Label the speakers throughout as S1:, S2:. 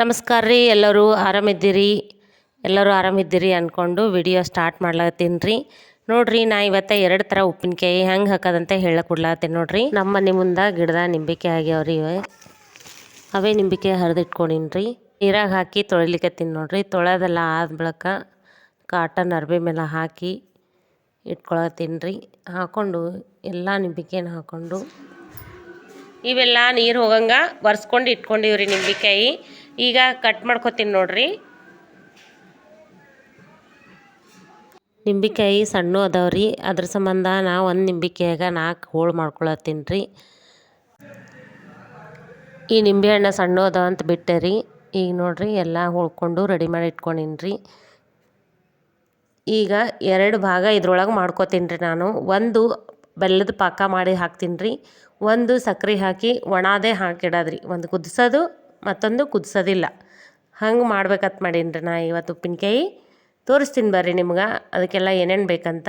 S1: ನಮಸ್ಕಾರ ರೀ, ಎಲ್ಲರೂ ಆರಾಮಿದ್ದೀರಿ? ಎಲ್ಲರೂ ಆರಾಮಿದ್ದೀರಿ ಅಂದ್ಕೊಂಡು ವಿಡಿಯೋ ಸ್ಟಾರ್ಟ್ ಮಾಡ್ಲತ್ತೀನಿ ರೀ. ನೋಡ್ರಿ, ನಾ ಇವತ್ತು ಎರಡು ಥರ ಉಪ್ಪಿನಕಾಯಿ ಹೆಂಗೆ ಹಾಕೋದಂತ ಹೇಳಕ್ ಕೊಡ್ಲತ್ತೀನಿ ನೋಡ್ರಿ. ನಮ್ಮ ಮನೆ ಮುಂದೆ ಗಿಡದ ನಿಂಬಿಕೆ ಆಗ್ಯಾವ್ರಿ ಇವೆ. ಅವೇ ನಿಂಬಿಕೆ ಹರಿದಿಟ್ಕೊಂಡೀನಿ ರೀ. ನೀರಾಗ ಹಾಕಿ ತೊಳಿಲಿಕ್ಕತ್ತೀನಿ ನೋಡ್ರಿ. ತೊಳೆದೆಲ್ಲ ಆದ ಬಳಿಕ ಕಾಟನ್ ಅರ್ಬಿ ಮೇಲೆ ಹಾಕಿ ಇಟ್ಕೊಳತ್ತೀನಿ ರೀ. ಹಾಕ್ಕೊಂಡು ಎಲ್ಲ ನಿಂಬಿಕಾಯಿನ ಹಾಕ್ಕೊಂಡು ಇವೆಲ್ಲ ನೀರು ಹೋಗಂಗೆ ಒರೆಸ್ಕೊಂಡು ಇಟ್ಕೊಂಡಿವ್ರಿ ನಿಂಬಿಕಾಯಿ. ಈಗ ಕಟ್ ಮಾಡ್ಕೊತೀನಿ ನೋಡ್ರಿ. ನಿಂಬಿಕಾಯಿ ಸಣ್ಣ ಅದಾವ್ರಿ. ಅದ್ರ ಸಂಬಂಧ ನಾ ಒಂದು ನಿಂಬಿಕಾಯಾಗ ನಾಲ್ಕು ಹೋಳು ಮಾಡ್ಕೊಳತ್ತೀನಿ ರೀ. ಈ ನಿಂಬೆಹಣ್ಣು ಸಣ್ಣ ಅದಾವ ಅಂತ ಬಿಟ್ಟೆ ರೀ. ಈಗ ನೋಡ್ರಿ ಎಲ್ಲ ಹೋಳ್ಕೊಂಡು ರೆಡಿ ಮಾಡಿ ಇಟ್ಕೊಂಡಿನ್ರಿ ಈಗ ಎರಡು ಭಾಗ ಇದ್ರೊಳಗೆ ಮಾಡ್ಕೊತೀನಿ ರೀ ನಾನು. ಒಂದು ಬೆಲ್ಲದ ಪಾಕ ಮಾಡಿ ಹಾಕ್ತೀನಿ ರೀ. ಒಂದು ಸಕ್ಕರೆ ಹಾಕಿ ಒಣಾದೇ ಹಾಕಿಡೋದ್ರಿ ಒಂದು ಕುದಿಸೋದು ಮತ್ತೊಂದು ಕುದಿಸೋದಿಲ್ಲ. ಹಂಗೆ ಮಾಡ್ಬೇಕಂತ ಮಾಡೀನಿ ನಾ ಇವತ್ತು ಉಪ್ಪಿನಕಾಯಿ. ತೋರಿಸ್ತೀನಿ ಬರ್ರಿ ನಿಮ್ಗೆ, ಅದಕ್ಕೆಲ್ಲ ಏನೇನು ಬೇಕಂತ.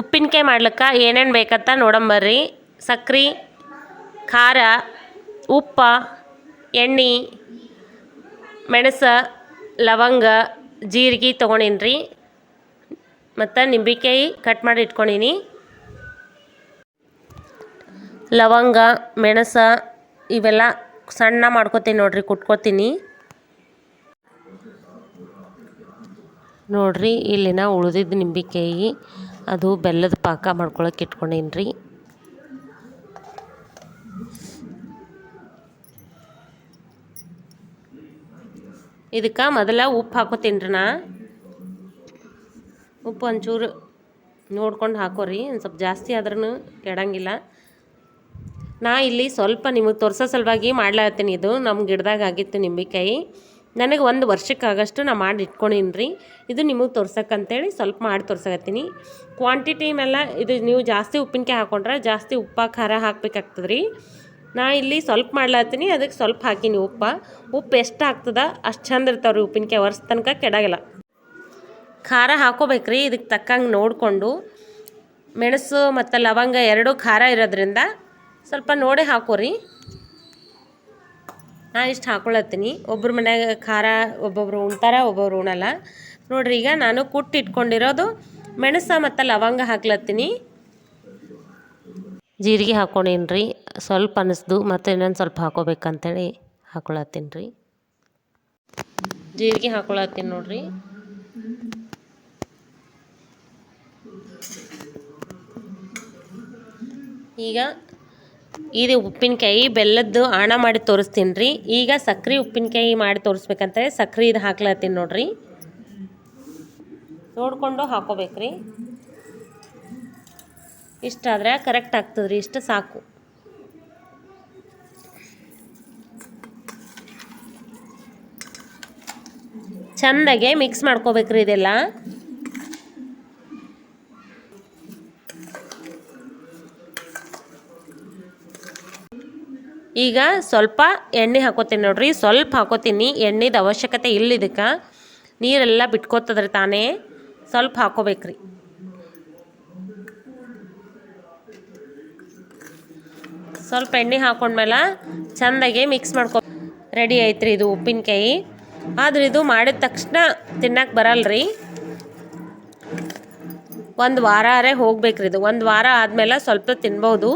S1: ಉಪ್ಪಿನಕಾಯಿ ಮಾಡ್ಲಿಕ್ಕೆ ಏನೇನು ಬೇಕಂತ ನೋಡಂಬರ್ರಿ ಸಕ್ರೆ, ಖಾರ, ಉಪ್ಪ, ಎಣ್ಣೆ, ಮೆಣಸ, ಲವಂಗ, ಜೀರಿಗೆ ತೊಗೊಂಡೀನಿ ರೀ ಮತ್ತು ನಿಂಬೆಕಾಯಿ ಕಟ್ ಮಾಡಿ ಇಟ್ಕೊಂಡೀನಿ. ಲವಂಗ, ಮೆಣಸ ಇವೆಲ್ಲ ಸಣ್ಣ ಮಾಡ್ಕೊತೀನಿ ನೋಡ್ರಿ, ಕುಟ್ಕೋತೀನಿ. ನೋಡ್ರಿ, ಇಲ್ಲಿನ ಉಳಿದಿದ್ದ ನಿಂಬೆಕಾಯಿ, ಅದು ಬೆಲ್ಲದ ಪಾಕ ಮಾಡ್ಕೊಳಕ್ಕೆ ಇಟ್ಕೊಂಡೇನಿ ರೀ ಇದಕ್ಕೆ ಮೊದಲ ಉಪ್ಪು ಹಾಕೋತೀನಿ ರೀ ನಾ. ಉಪ್ಪು ಒಂಚೂರು ನೋಡ್ಕೊಂಡು ಹಾಕೋರಿ, ಒಂದು ಸ್ವಲ್ಪ ಜಾಸ್ತಿ ಆದ್ರೂ ಕೆಡಂಗಿಲ್ಲ. ನಾ ಇಲ್ಲಿ ಸ್ವಲ್ಪ ನಿಮಗೆ ತೋರ್ಸೋ ಸಲುವಾಗಿ ಮಾಡ್ಲಾತ್ತೀನಿ ಇದು. ನಮ್ಮ ಗಿಡದಾಗ ಆಗಿತ್ತು ನಿಂಬೆಕಾಯಿ. ನನಗೆ ಒಂದು ವರ್ಷಕ್ಕಾಗಷ್ಟು ನಾ ಮಾಡಿ ಇಟ್ಕೊಂಡೀನಿ ರೀ ಇದು ನಿಮಗೆ ತೋರ್ಸಕ್ಕಂತೇಳಿ ಸ್ವಲ್ಪ ಮಾಡಿ ತೋರ್ಸಕತ್ತೀನಿ. ಕ್ವಾಂಟಿಟಿ ಮೇಲೆ ಇದು ನೀವು ಜಾಸ್ತಿ ಉಪ್ಪಿನಕಾಯಿ ಹಾಕೊಂಡ್ರೆ ಜಾಸ್ತಿ ಉಪ್ಪ, ಖಾರ ಹಾಕ್ಬೇಕಾಗ್ತದೆ ರೀ ನಾ ಇಲ್ಲಿ ಸ್ವಲ್ಪ ಮಾಡ್ಲಾತ್ತೀನಿ, ಅದಕ್ಕೆ ಸ್ವಲ್ಪ ಹಾಕೀನಿ ಉಪ್ಪ. ಉಪ್ಪು ಎಷ್ಟು ಆಗ್ತದ, ಅಷ್ಟು ಚಂದ ಇರ್ತಾವೆ ರೀ ಉಪ್ಪಿನಕಾಯಿ ವರ್ಷ ತನಕ ಕೆಡಾಗಿಲ್ಲ. ಖಾರ ಹಾಕೋಬೇಕ್ರಿ, ಇದಕ್ಕೆ ತಕ್ಕಂಗೆ ನೋಡಿಕೊಂಡು. ಮೆಣಸು ಮತ್ತು ಲವಂಗ ಎರಡೂ ಖಾರ ಇರೋದ್ರಿಂದ ಸ್ವಲ್ಪ ನೋಡಿ ಹಾಕೋರಿ. ನಾನು ಇಷ್ಟು ಹಾಕೊಳತ್ತೀನಿ. ಒಬ್ಬರು ಮನ್ಯಾಗ ಖಾರ ಒಬ್ಬೊಬ್ರು ಉಣ್ತಾರ, ಒಬ್ಬೊಬ್ರು ಉಣಲ್ಲ. ನೋಡ್ರಿ ಈಗ ನಾನು ಕುಟ್ಟಿ ಇಟ್ಕೊಂಡಿರೋದು ಮೆಣಸು ಮತ್ತು ಲವಂಗ ಹಾಕ್ಲತ್ತೀನಿ. ಜೀರಿಗೆ ಹಾಕೊಂಡೀನಿ ರೀ ಸ್ವಲ್ಪ ಅನಿಸ್ದು ಮತ್ತು ಇನ್ನೊಂದು ಸ್ವಲ್ಪ ಹಾಕೋಬೇಕಂತೇಳಿ ಹಾಕೊಳತ್ತೀನಿ ರೀ ಜೀರಿಗೆ ಹಾಕೊಳತ್ತೀನಿ ನೋಡ್ರಿ. ಈಗ ಇದು ಉಪ್ಪಿನಕಾಯಿ ಬೆಲ್ಲದ್ದು ಆಣ ಮಾಡಿ ತೋರಿಸ್ತೀನಿ ರೀ. ಈಗ ಸಕ್ರೆ ಉಪ್ಪಿನಕಾಯಿ ಮಾಡಿ ತೋರಿಸ್ಬೇಕಂತೆ ಸಕ್ರೆ ಇದು ಹಾಕ್ಲತ್ತೀನಿ ನೋಡ್ರಿ. ನೋಡಿಕೊಂಡು ಹಾಕೋಬೇಕ್ರಿ ಇಷ್ಟಾದರೆ ಕರೆಕ್ಟ್ ಆಗ್ತದ್ರಿ ಇಷ್ಟು ಸಾಕು. ಚಂದಾಗೆ ಮಿಕ್ಸ್ ಮಾಡ್ಕೋಬೇಕ್ರಿ ಇದೆಲ್ಲ. ಈಗ ಸ್ವಲ್ಪ ಎಣ್ಣೆ ಹಾಕೋತೀನಿ ನೋಡ್ರಿ. ಸ್ವಲ್ಪ ಹಾಕೋತೀನಿ. ಎಣ್ಣೆದು ಅವಶ್ಯಕತೆ ಇಲ್ಲ ಇದಕ್ಕೆ. ನೀರೆಲ್ಲ ಬಿಟ್ಕೋತದ್ರಿ ತಾನೇ. ಸ್ವಲ್ಪ ಹಾಕೋಬೇಕ್ರಿ. ಸ್ವಲ್ಪ ಎಣ್ಣೆ ಹಾಕೊಂಡ್ಮೇಲೆ ಚೆಂದಾಗೆ ಮಿಕ್ಸ್ ಮಾಡ್ಕೊ ರೆಡಿ ಐತ್ರಿ ಇದು ಉಪ್ಪಿನಕಾಯಿ. ಆದ್ರೆ ಇದು ಮಾಡಿದ ತಕ್ಷಣ ತಿನ್ನಕ್ಕೆ ಬರಲ್ರಿ. ಒಂದು ವಾರರೇ ಹೋಗ್ಬೇಕ್ರಿ ಇದು. ಒಂದು ವಾರ ಆದಮೇಲೆ ಸ್ವಲ್ಪ ತಿನ್ಬೋದು.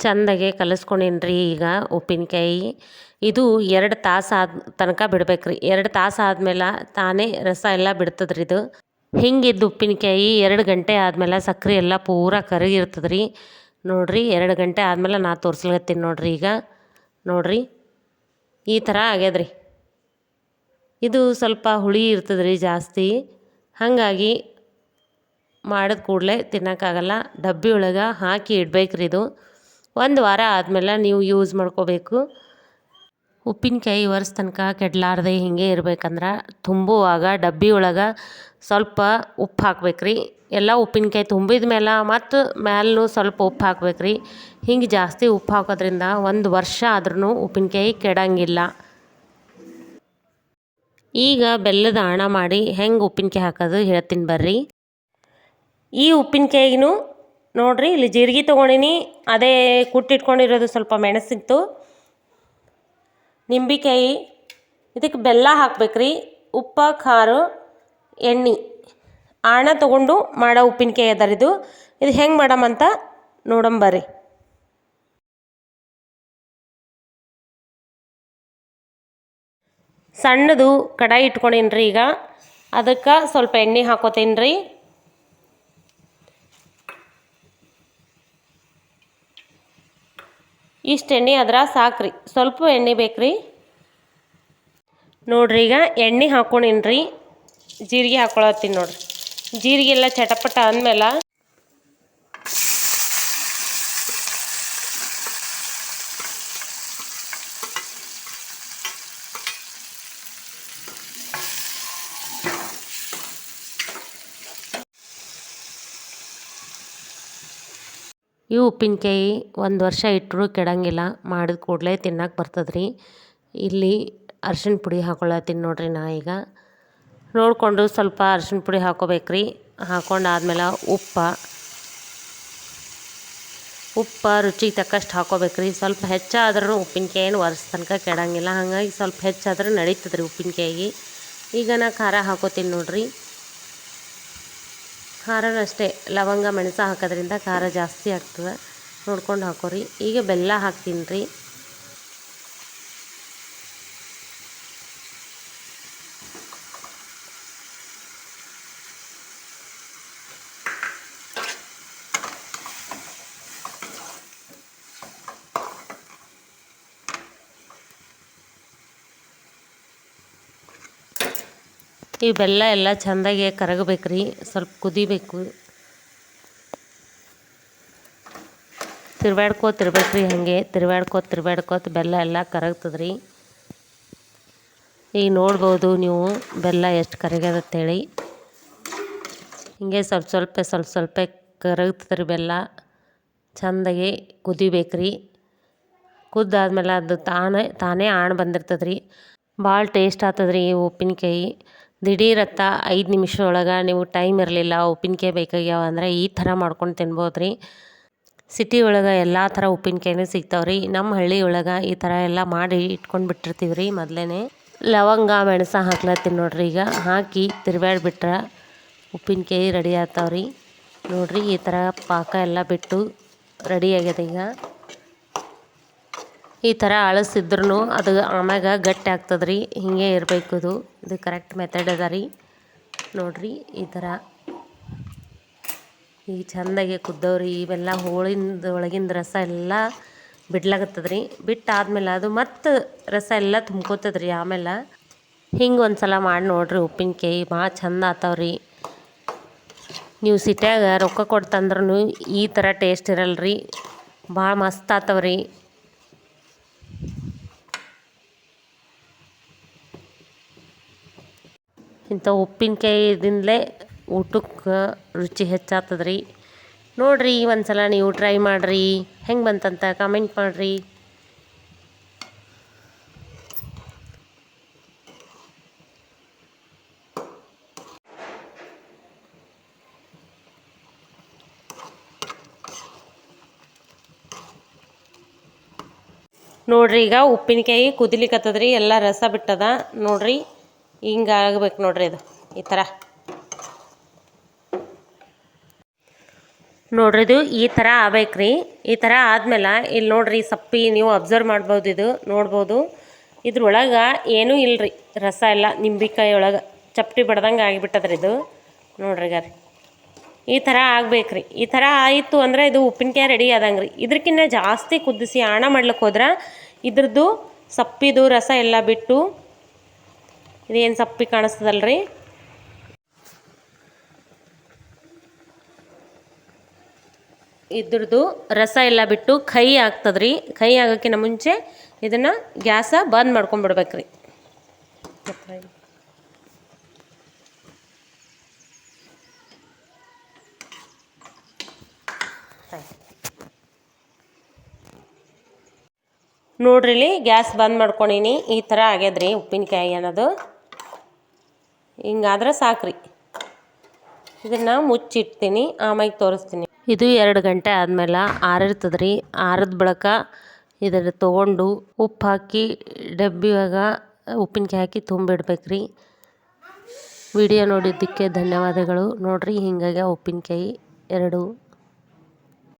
S1: ಚಂದಾಗೆ ರೀ ಈಗ ಉಪ್ಪಿನಕಾಯಿ. ಇದು ಎರಡು ತಾಸು ಆದ ತನಕ ಬಿಡ್ಬೇಕ್ರಿ. ಎರಡು ತಾಸು ಆದಮೇಲೆ ತಾನೇ ರಸ ಎಲ್ಲ ಬಿಡ್ತದ್ರಿ ಇದು. ಹಿಂಗಿದ್ದು ಉಪ್ಪಿನಕಾಯಿ ಎರಡು ಗಂಟೆ ಆದಮೇಲೆ ಸಕ್ಕರೆ ಎಲ್ಲ ಪೂರ ಕರಗಿರ್ತದೆ ರೀ ನೋಡಿರಿ, ಎರಡು ಗಂಟೆ ಆದಮೇಲೆ ನಾ ತೋರ್ಸ್ಲತ್ತೀನಿ ನೋಡಿರಿ ಈಗ. ನೋಡಿರಿ, ಈ ಥರ ಆಗ್ಯದ್ರಿ. ಇದು ಸ್ವಲ್ಪ ಹುಳಿ ಇರ್ತದೆ ರೀ ಜಾಸ್ತಿ. ಹಾಗಾಗಿ ಮಾಡಿದ ಕೂಡಲೇ ತಿನ್ನೋಕ್ಕಾಗಲ್ಲ. ಡಬ್ಬಿ ಒಳಗೆ ಹಾಕಿ ಇಡ್ಬೇಕ್ರಿ ಇದು. ಒಂದು ವಾರ ಆದಮೇಲೆ ನೀವು ಯೂಸ್ ಮಾಡ್ಕೋಬೇಕು. ಉಪ್ಪಿನಕಾಯಿ ವರ್ಷ ತನಕ ಕೆಡಲಾರ್ದೆ ಹಿಂಗೆ ಇರ್ಬೇಕಂದ್ರೆ ತುಂಬುವಾಗ ಡಬ್ಬಿ ಒಳಗೆ ಸ್ವಲ್ಪ ಉಪ್ಪು ಹಾಕ್ಬೇಕ್ರಿ. ಎಲ್ಲ ಉಪ್ಪಿನಕಾಯಿ ತುಂಬಿದ ಮೇಲೆ ಮತ್ತು ಮ್ಯಾಲೂ ಸ್ವಲ್ಪ ಉಪ್ಪು ಹಾಕ್ಬೇಕ್ರಿ. ಹಿಂಗೆ ಜಾಸ್ತಿ ಉಪ್ಪು ಹಾಕೋದ್ರಿಂದ ಒಂದು ವರ್ಷ ಆದ್ರೂ ಉಪ್ಪಿನಕಾಯಿ ಕೆಡಂಗಿಲ್ಲ. ಈಗ ಬೆಲ್ಲದ ಹಣ ಮಾಡಿ ಹೆಂಗೆ ಉಪ್ಪಿನಕಾಯಿ ಹಾಕೋದು ಹೇಳ್ತೀನಿ ಬರ್ರಿ. ಈ ಉಪ್ಪಿನಕಾಯಿಗೂ ನೋಡ್ರಿ, ಇಲ್ಲಿ ಜೀರಿಗೆ ತೊಗೊಂಡಿನಿ. ಅದೇ ಕುಟ್ಟಿಟ್ಕೊಂಡಿರೋದು ಸ್ವಲ್ಪ ಮೆಣಸಿತ್ತು ನಿಂಬೆಕಾಯಿ. ಇದಕ್ಕೆ ಬೆಲ್ಲ ಹಾಕ್ಬೇಕ್ರಿ. ಉಪ್ಪ, ಖಾರ, ಎಣ್ಣೆ. ಆಣ ತೊಗೊಂಡು ಮಾಡೋ ಉಪ್ಪಿನಕಾಯಿ ಅದ ಇದು. ಇದು ಹೆಂಗೆ ಮಾಡಮಂತ ನೋಡಂಬರ್ರಿ ಸಣ್ಣದು ಕಡಾಯಿ ಇಟ್ಕೊಂಡಿನ್ರಿ ಈಗ. ಅದಕ್ಕೆ ಸ್ವಲ್ಪ ಎಣ್ಣೆ ಹಾಕೋತೀನಿ ರೀ ಇಷ್ಟು ಎಣ್ಣೆ ಅದ್ರ ಸಾಕ್ರಿ. ಸ್ವಲ್ಪ ಎಣ್ಣೆ ಬೇಕ್ರಿ. ನೋಡ್ರಿ ಈಗ ಎಣ್ಣೆ ಹಾಕೊಂಡಿನ್ರಿ. ಜೀರಿಗೆ ಹಾಕೊಳತ್ತೀನಿ ನೋಡ್ರಿ. ಜೀರಿಗೆ ಎಲ್ಲ ಚಟಪಟ ಅಂದಮೇಲೆ ಈ ಉಪ್ಪಿನಕಾಯಿ ಒಂದು ವರ್ಷ ಇಟ್ಟರೂ ಕೆಡಂಗಿಲ್ಲ. ಮಾಡಿದ ಕೂಡಲೇ ತಿನ್ನಕ್ಕೆ ಬರ್ತದೆ ರೀ ಇಲ್ಲಿ ಅರ್ಶಿಣ ಪುಡಿ ಹಾಕೊಳ್ಳತ್ತೀನಿ ನೋಡಿರಿ ನಾ ಈಗ. ನೋಡಿಕೊಂಡು ಸ್ವಲ್ಪ ಅರ್ಶಿಣ ಪುಡಿ ಹಾಕೋಬೇಕು ರೀ ಹಾಕೊಂಡಾದ್ಮೇಲೆ ಉಪ್ಪು. ಉಪ್ಪು ರುಚಿಗೆ ತಕ್ಕಷ್ಟು ಹಾಕೋಬೇಕು ರೀ ಸ್ವಲ್ಪ ಹೆಚ್ಚಾದ್ರೂ ಉಪ್ಪಿನಕಾಯಿ ಏನು ವರ್ಷ ತನಕ ಕೆಡಂಗಿಲ್ಲ. ಹಾಗಾಗಿ ಸ್ವಲ್ಪ ಹೆಚ್ಚಾದ್ರೆ ನಡೀತದೆ ರೀ ಉಪ್ಪಿನಕಾಯಿಗೆ. ಈಗ ನಾ ಖಾರ ಹಾಕೋತೀನಿ ನೋಡ್ರಿ. ಖಾರನೂ ಅಷ್ಟೇ ಲವಂಗ ಮೆಣಸು ಹಾಕೋದ್ರಿಂದ ಖಾರ ಜಾಸ್ತಿ ಆಗ್ತದೆ. ನೋಡ್ಕೊಂಡು ಹಾಕೋರಿ. ಈಗ ಬೆಲ್ಲ ಹಾಕ್ತೀನಿ ರೀ. ಈ ಬೆಲ್ಲ ಎಲ್ಲ ಚೆಂದಾಗಿ ಕರಗಬೇಕು ಸ್ವಲ್ಪ ಕುದಿಬೇಕು. ತಿರ್ವ್ಯಾಡ್ಕೋತ ಇರ್ಬೇಕು ರೀ ಹಾಗೆ. ತಿರ್ವ್ಯಾಡ್ಕೋತ ತಿರ್ವ್ಯಾಡ್ಕೋತ ಬೆಲ್ಲ ಎಲ್ಲ ಕರಗ್ತದ್ರಿ. ಈಗ ನೋಡ್ಬೋದು ನೀವು ಬೆಲ್ಲ ಎಷ್ಟು ಕರಗ್ಯದ ಅಂತೇಳಿ ಹಿಂಗೆ ಸ್ವಲ್ಪ ಸ್ವಲ್ಪ ಸ್ವಲ್ಪ ಸ್ವಲ್ಪ ಕರಗ್ತದ್ರಿ ಬೆಲ್ಲ. ಚೆಂದಾಗಿ ಕುದಿಬೇಕು ರೀ ಕುದ್ದಾದ್ಮೇಲೆ ಅದು ತಾನೇ ತಾನೇ ಆಣ್ ಬಂದಿರ್ತದ್ರಿ. ಭಾಳ ಟೇಸ್ಟ್ ಆಗ್ತದ್ರಿ ಉಪ್ಪಿನಕಾಯಿ. ದಿಢೀರತ್ತ ಐದು ನಿಮಿಷ ಒಳಗೆ ನೀವು ಟೈಮ್ ಇರಲಿಲ್ಲ, ಉಪ್ಪಿನಕಾಯಿ ಬೇಕಾಗ್ಯಾವ ಅಂದರೆ ಈ ಥರ ಮಾಡ್ಕೊಂಡು ತಿನ್ಬೋದು ರೀ ಸಿಟಿ ಒಳಗೆ ಎಲ್ಲ ಥರ ಉಪ್ಪಿನಕಾಯಿನೂ ಸಿಗ್ತಾವೆ ರೀ ನಮ್ಮ ಹಳ್ಳಿ ಒಳಗೆ ಈ ಥರ ಎಲ್ಲ ಮಾಡಿ ಇಟ್ಕೊಂಡು ಬಿಟ್ಟಿರ್ತೀವಿ ರೀ ಮೊದಲೇ ಲವಂಗ, ಮೆಣಸ ಹಾಕ್ಲತ್ತೀನಿ ನೋಡ್ರಿ ಈಗ. ಹಾಕಿ ತಿರ್ವ್ಯಾಡ್ಬಿಟ್ರೆ ಉಪ್ಪಿನಕಾಯಿ ರೆಡಿ ಆಗ್ತಾವೆ ರೀ ನೋಡಿರಿ ಈ ಥರ ಪಾಕ ಎಲ್ಲ ಬಿಟ್ಟು ರೆಡಿ ಆಗ್ಯದ ಈಗ. ಈ ಥರ ಅಳಸಿದ್ರೂ ಅದು ಆಮ್ಯಾಗ ಗಟ್ಟಿ ಆಗ್ತದೆ ರೀ ಹೀಗೆ ಇರಬೇಕು ಇದು. ಇದು ಕರೆಕ್ಟ್ ಮೆಥಡ್ ಅದ ರೀ. ನೋಡಿರಿ ಈ ಥರ. ಈಗ ಚೆಂದಾಗಿ ಕುದ್ದವ್ರಿ, ಇವೆಲ್ಲ ಹೋಳಿಂದ ಒಳಗಿಂದ ರಸ ಎಲ್ಲ ಬಿಡ್ಲಾಗತ್ತದ ರೀ ಬಿಟ್ಟಾದ್ಮೇಲೆ ಅದು ಮತ್ತು ರಸ ಎಲ್ಲ ತುಂಬ್ಕೋತದ ರೀ ಆಮೇಲೆ. ಹಿಂಗೆ ಒಂದು ಸಲ ಮಾಡಿ ನೋಡಿರಿ ಉಪ್ಪಿನಕಾಯಿ, ಭಾಳ ಚಂದ ಆತಾವ್ರಿ. ನೀವು ಸಿಟ್ಯಾಗ ರೊಕ್ಕ ಕೊಡ್ತಂದ್ರೂ ಈ ಥರ ಟೇಸ್ಟ್ ಇರಲ್ಲ ರೀ ಭಾಳ ಮಸ್ತ್ ಆತಾವ್ರಿ. ಇಂಥ ಉಪ್ಪಿನಕಾಯಿದಿಂದಲೇ ಊಟಕ್ಕೆ ರುಚಿ ಹೆಚ್ಚಾಗ್ತದೆ ರೀ ನೋಡಿರಿ ಒಂದು ಸಲ ನೀವು ಟ್ರೈ ಮಾಡಿರಿ. ಹೆಂಗೆ ಬಂತಂತ ಕಮೆಂಟ್ ಮಾಡಿರಿ. ನೋಡ್ರಿ, ಈಗ ಉಪ್ಪಿನಕಾಯಿ ಕುದಿಲಿಕತ್ತದ್ರಿ, ಎಲ್ಲ ರಸ ಬಿಟ್ಟದ. ನೋಡ್ರಿ. ಹಿಂಗೆ ಆಗ್ಬೇಕು ನೋಡ್ರಿ ಇದು, ಈ ಥರ. ನೋಡ್ರಿ ಇದು ಈ ಥರ ಆಗ್ಬೇಕ್ರಿ. ಈ ಥರ ಆದ್ಮೇಲೆ ಇಲ್ಲಿ ನೋಡ್ರಿ ಸಪ್ಪಿ ನೀವು ಅಬ್ಸರ್ವ್ ಮಾಡ್ಬೋದು ಇದು, ನೋಡ್ಬೋದು. ಇದ್ರೊಳಗೆ ಏನೂ ಇಲ್ರಿ, ರಸ ಎಲ್ಲ ನಿಂಬಿಕಾಯಿ ಒಳಗೆ. ಚಪ್ಪಟಿ ಬಡ್ದಂಗೆ ಆಗಿಬಿಟ್ಟದ್ರಿ ಇದು. ನೋಡ್ರಿ ಗಾರಿ ಈ ಥರ ಆಗ್ಬೇಕ್ರಿ. ಈ ಥರ ಆಯಿತು ಅಂದರೆ ಇದು ಉಪ್ಪಿನಕಾಯಿ ರೆಡಿ ಆದಂಗೆ ರೀ ಇದಕ್ಕಿಂತ ಜಾಸ್ತಿ ಕುದಿಸಿ ಆಣ ಮಾಡ್ಲಿಕ್ಕೆ ಹೋದ್ರೆ ಇದ್ರದ್ದು ಸಪ್ಪಿದು ರಸ ಎಲ್ಲ ಬಿಟ್ಟು ಇದೇನು ಸಪ್ಪಿ ಕಾಣಿಸ್ತದಲ್ರಿ? ಇದ್ರದ್ದು ರಸ ಎಲ್ಲ ಬಿಟ್ಟು ಕೈ ಆಗ್ತದ್ರಿ. ಕೈ ಆಗೋಕ್ಕಿಂತ ಮುಂಚೆ ಇದನ್ನು ಗ್ಯಾಸ ಬಂದ್ ಮಾಡ್ಕೊಂಡ್ಬಿಡ್ಬೇಕ್ರಿ. ನೋಡ್ರಿ ಗ್ಯಾಸ್ ಬಂದ್ ಮಾಡ್ಕೊಂಡಿನಿ. ಈ ಥರ ಆಗ್ಯದ್ರಿ ಉಪ್ಪಿನಕಾಯಿ ಅನ್ನೋದು. ಹಿಂಗಾದ್ರೆ ಸಾಕ್ರಿ. ಇದನ್ನು ಮುಚ್ಚಿಡ್ತೀನಿ, ಆಮೇಲೆ ತೋರಿಸ್ತೀನಿ. ಇದು ಎರಡು ಗಂಟೆ ಆದಮೇಲೆ ಆರಿರ್ತದೆ ರೀ ಆರಿದ ಬಳಿಕ ಇದನ್ನು ತೊಗೊಂಡು ಉಪ್ಪು ಹಾಕಿ, ಡಬ್ಬಿ ಒಳಗ ಉಪ್ಪಿನಕಾಯಿ ಹಾಕಿ ತುಂಬಿಡ್ಬೇಕ್ರಿ. ವಿಡಿಯೋ ನೋಡಿದ್ದಕ್ಕೆ ಧನ್ಯವಾದಗಳು. ನೋಡಿರಿ, ಹಿಂಗಾಗಿ ಉಪ್ಪಿನಕಾಯಿ ಎರಡು